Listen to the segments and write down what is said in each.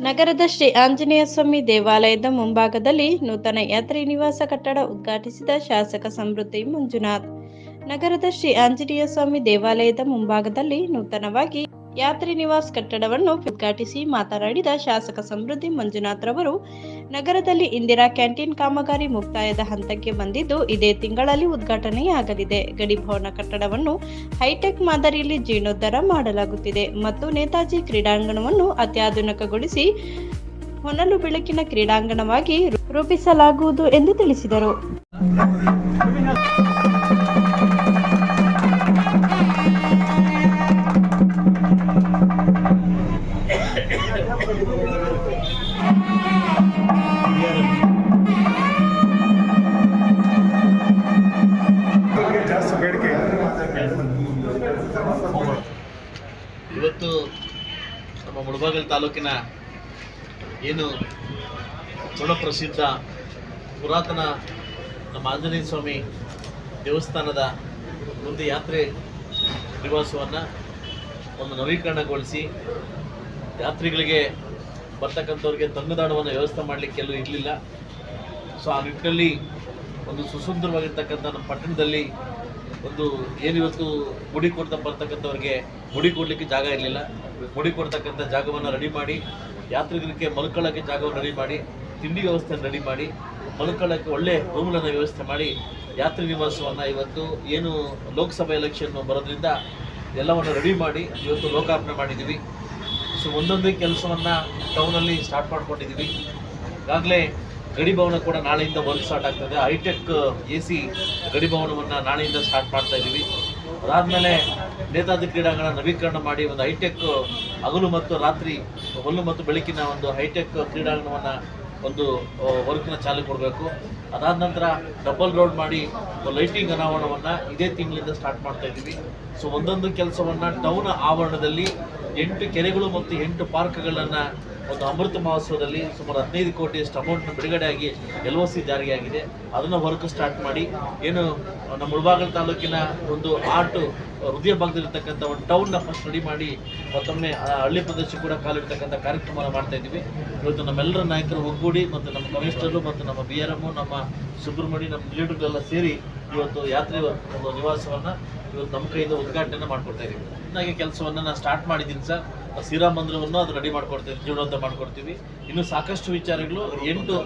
ನಗರದ ಶ್ರೀ ಆಂಜನೇಯ ಸ್ವಾಮಿ ದೇವಾಲಯದ ಮುಂಭಾಗದಲ್ಲಿ ನೂತನ ಯಾತ್ರಿ ನಿವಾಸ ಕಟ್ಟಡ ಉದ್ಘಾಟಿಸಿದ ಶಾಸಕ ಸಮೃದ್ಧಿ ಮಂಜುನಾಥ್. ನಗರದ ಶ್ರೀ ಆಂಜನೇಯ ಸ್ವಾಮಿ ದೇವಾಲಯದ ಮುಂಭಾಗದಲ್ಲಿ ನೂತನವಾಗಿ ಯಾತ್ರಿ ನಿವಾಸ್ ಕಟ್ಟಡವನ್ನು ಉದ್ಘಾಟಿಸಿ ಮಾತನಾಡಿದ ಶಾಸಕ ಸಮೃದ್ಧಿ ಮಂಜುನಾಥ್ ರವರು, ನಗರದಲ್ಲಿ ಇಂದಿರಾ ಕ್ಯಾಂಟೀನ್ ಕಾಮಗಾರಿ ಮುಕ್ತಾಯದ ಹಂತಕ್ಕೆ ಬಂದಿದ್ದು ಇದೇ ತಿಂಗಳಲ್ಲಿ ಉದ್ಘಾಟನೆಯಾಗಲಿದೆ. ಗಡಿ ಭವನ ಕಟ್ಟಡವನ್ನು ಹೈಟೆಕ್ ಮಾದರಿಯಲ್ಲಿ ಜೀರ್ಣೋದ್ಧಾರ ಮಾಡಲಾಗುತ್ತಿದೆ ಮತ್ತು ನೇತಾಜಿ ಕ್ರೀಡಾಂಗಣವನ್ನು ಅತ್ಯಾಧುನಿಕಗೊಳಿಸಿ ಹೊನಲು ಬೆಳಕಿನ ಕ್ರೀಡಾಂಗಣವಾಗಿ ರೂಪಿಸಲಾಗುವುದು ಎಂದು ತಿಳಿಸಿದರು. ಇವತ್ತು ನಮ್ಮ ಮುಳಬಾಗಲ್ ತಾಲೂಕಿನ ಏನು ಪ್ರಸಿದ್ಧ ಪುರಾತನ ನಮ್ಮ ಆಂಜನೇಯ ಸ್ವಾಮಿ ದೇವಸ್ಥಾನದ ಮುಂದೆ ಯಾತ್ರೆ ನಿವಾಸವನ್ನು ಒಂದು ನವೀಕರಣಗೊಳಿಸಿ ಯಾತ್ರಿಗಳಿಗೆ ಬರ್ತಕ್ಕಂಥವ್ರಿಗೆ ತಂಗುದಾಣವನ್ನು ವ್ಯವಸ್ಥೆ ಮಾಡಲಿಕ್ಕೆ ಎಲ್ಲೂ ಇರಲಿಲ್ಲ. ಸೊ ಆ ನಿಟ್ಟಿನಲ್ಲಿ ಒಂದು ಸುಸುಂದರವಾಗಿರ್ತಕ್ಕಂಥ ನಮ್ಮ ಪಟ್ಟಣದಲ್ಲಿ ಒಂದು ಏನಿವತ್ತು ಗುಡಿ ಕೊಡ್ತಾ ಬರ್ತಕ್ಕಂಥವ್ರಿಗೆ ಗುಡಿ ಕೊಡಲಿಕ್ಕೆ ಜಾಗ ಇರಲಿಲ್ಲ. ಗುಡಿ ಕೊಡ್ತಕ್ಕಂಥ ಜಾಗವನ್ನು ರೆಡಿ ಮಾಡಿ, ಯಾತ್ರಿಕರಿಗೆ ಮಲ್ಕೊಳ್ಳೋಕ್ಕೆ ಜಾಗವನ್ನು ರೆಡಿ ಮಾಡಿ, ತಿಂಡಿ ವ್ಯವಸ್ಥೆಯನ್ನು ರೆಡಿ ಮಾಡಿ, ಮಲ್ಕೊಳ್ಳೋಕ್ಕೆ ಒಳ್ಳೆ ರೂಮ್ಗಳನ್ನು ವ್ಯವಸ್ಥೆ ಮಾಡಿ, ಯಾತ್ರಿ ನಿವಾಸವನ್ನು ಇವತ್ತು ಏನು ಲೋಕಸಭಾ ಎಲೆಕ್ಷನ್ ಬರೋದ್ರಿಂದ ಎಲ್ಲವನ್ನು ರೆಡಿ ಮಾಡಿ, ಇವತ್ತು ಲೋಕಾರ್ಪಣೆ ಮಾಡಿದ್ದೀವಿ. ಸೊ ಒಂದೊಂದೇ ಕೆಲಸವನ್ನು ಟೌನಲ್ಲಿ ಸ್ಟಾರ್ಟ್ ಮಾಡ್ಕೊಂಡಿದ್ದೀವಿ ಈಗಾಗಲೇ ಗಡಿ ಭವನ ಕೂಡ ನಾಳೆಯಿಂದ ವರ್ಕ್ ಸ್ಟಾರ್ಟ್ ಆಗ್ತದೆ. ಹೈಟೆಕ್ ಎ ಸಿ ಗಡಿ ಭವನವನ್ನು ನಾಳೆಯಿಂದ ಸ್ಟಾರ್ಟ್ ಮಾಡ್ತಾ ಇದ್ದೀವಿ ಅದಾದಮೇಲೆ ನೇತಾದ ಕ್ರೀಡಾಂಗಣ ನವೀಕರಣ ಮಾಡಿ ಒಂದು ಹೈಟೆಕ್ ಹಗಲು ಮತ್ತು ರಾತ್ರಿ ಹೊಲ್ಲು ಮತ್ತು ಬೆಳಕಿನ ಒಂದು ಹೈಟೆಕ್ ಕ್ರೀಡಾಂಗಣವನ್ನು ಒಂದು ವರ್ಕ್ನ ಚಾಲು ಕೊಡಬೇಕು. ಅದಾದ ನಂತರ ಡಬಲ್ ರೋಡ್ ಮಾಡಿ ಲೈಟಿಂಗ್ ಅನಾವರಣವನ್ನು ಇದೇ ತಿಂಗಳಿಂದ ಸ್ಟಾರ್ಟ್ ಮಾಡ್ತಾ ಇದ್ದೀವಿ. ಸೊ ಒಂದೊಂದು ಕೆಲಸವನ್ನು ಟೌನ್ ಆವರಣದಲ್ಲಿ ಎಂಟು ಕೆರೆಗಳು ಮತ್ತು ಎಂಟು ಪಾರ್ಕ್ಗಳನ್ನು ಒಂದು ಅಮೃತ ಮಹೋತ್ಸವದಲ್ಲಿ ಸುಮಾರು ಹದಿನೈದು ಕೋಟಿಯಷ್ಟು ಅಮೌಂಟ್ನ ಬಿಡುಗಡೆ ಆಗಿ ಎಲ್ ಒ ಸಿ ಜಾರಿಯಾಗಿದೆ. ಅದನ್ನು ವರ್ಕ್ ಸ್ಟಾರ್ಟ್ ಮಾಡಿ ಏನು ನಮ್ಮ ಮುಳಬಾಗಲ ತಾಲೂಕಿನ ಒಂದು ಆರ್ಟು ಹೃದಯ ಭಾಗದಲ್ಲಿರ್ತಕ್ಕಂಥ ಒಂದು ಟೌನ್ನ ಫಸ್ಟ್ ರೆಡಿ ಮಾಡಿ ಮತ್ತೊಮ್ಮೆ ಹಳ್ಳಿ ಪ್ರದೇಶ ಕೂಡ ಕಾಲಿಡ್ತಕ್ಕಂಥ ಕಾರ್ಯಕ್ರಮ ಮಾಡ್ತಾ ಇದ್ದೀವಿ. ಇವತ್ತು ನಮ್ಮೆಲ್ಲರ ನಾಯಕರು ಒಗ್ಗೂಡಿ ಮತ್ತು ನಮ್ಮ ಕಮಿಷನರು ಮತ್ತು ನಮ್ಮ ಬಿ ಆರ್ ಎಮ್ಮು ನಮ್ಮ ಸುಬ್ರಹ್ಮಣ್ಯ, ನಮ್ಮ ಲೀಡರ್ಗಳೆಲ್ಲ ಸೇರಿ ಇವತ್ತು ಯಾತ್ರೆ ಒಂದು ನಿವಾಸವನ್ನು ಇವತ್ತು ನಮ್ಮ ಕೈಯಿಂದ ಉದ್ಘಾಟನೆ ಮಾಡ್ಕೊಡ್ತಾ ಇದ್ದೀವಿ. ಚೆನ್ನಾಗಿ ಕೆಲಸವನ್ನು ನಾನು ಸ್ಟಾರ್ಟ್ ಮಾಡಿದ್ದೀನಿ ಸರ್. ಶ್ರೀರಾಮ ಮಂದಿರವನ್ನು ಅದು ರೆಡಿ ಮಾಡ್ಕೊಡ್ತೀವಿ ಜೀವನಂತ ಮಾಡ್ಕೊಡ್ತೀವಿ. ಇನ್ನು ಸಾಕಷ್ಟು ವಿಚಾರಗಳು ಎಂಟು?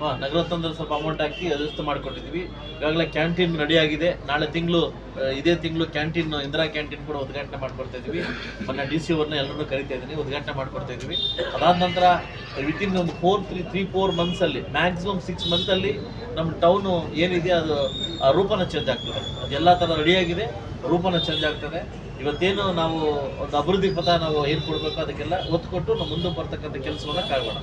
ಹಾಂ? ನಗರೋತ್ತಂದ್ರೆ ಸ್ವಲ್ಪ ಅಮೌಂಟ್ ಹಾಕಿ ವ್ಯವಸ್ಥೆ ಮಾಡಿಕೊಟ್ಟಿದ್ವಿ. ಈಗಾಗಲೇ ಕ್ಯಾಂಟೀನ್ ರೆಡಿ ಆಗಿದೆ. ನಾಳೆ ತಿಂಗಳು ಇದೇ ತಿಂಗಳು ಕ್ಯಾಂಟೀನ್ ಇಂದಿರಾ ಕ್ಯಾಂಟೀನ್ ಕೂಡ ಉದ್ಘಾಟನೆ ಮಾಡ್ಕೊಡ್ತಾ ಇದ್ವಿ. ಮೊನ್ನೆ ಡಿ ಸಿ ಅವ್ರನ್ನ ಎಲ್ಲರೂ ಕರಿತಾ ಇದ್ದೀನಿ ಉದ್ಘಾಟನೆ ಮಾಡ್ಕೊಡ್ತಾ ಇದ್ವಿ. ಅದಾದ ನಂತರ ವಿತಿನ್ ಒಂದು ಫೋರ್ ತ್ರೀ ತ್ರೀ ಫೋರ್ ಮಂತ್ಸಲ್ಲಿ ಮ್ಯಾಕ್ಸಿಮಮ್ ಸಿಕ್ಸ್ ಮಂತಲ್ಲಿ ನಮ್ಮ ಟೌನು ಏನಿದೆ ಅದು ಆ ರೂಪನ ಚೇಂಜ್ ಆಗ್ತದೆ. ಅದೆಲ್ಲ ಥರ ರೆಡಿಯಾಗಿದೆ ರೂಪನ ಚೇಂಜ್ ಆಗ್ತದೆ. ಇವತ್ತೇನು ನಾವು ಒಂದು ಅಭಿವೃದ್ಧಿ ಪದ ನಾವು ಏನು ಕೊಡಬೇಕು ಅದಕ್ಕೆಲ್ಲ ಒತ್ತು ಕೊಟ್ಟು ನಾವು ಮುಂದೆ ಬರ್ತಕ್ಕಂಥ ಕೆಲಸವನ್ನು ಕಾಯೋಣ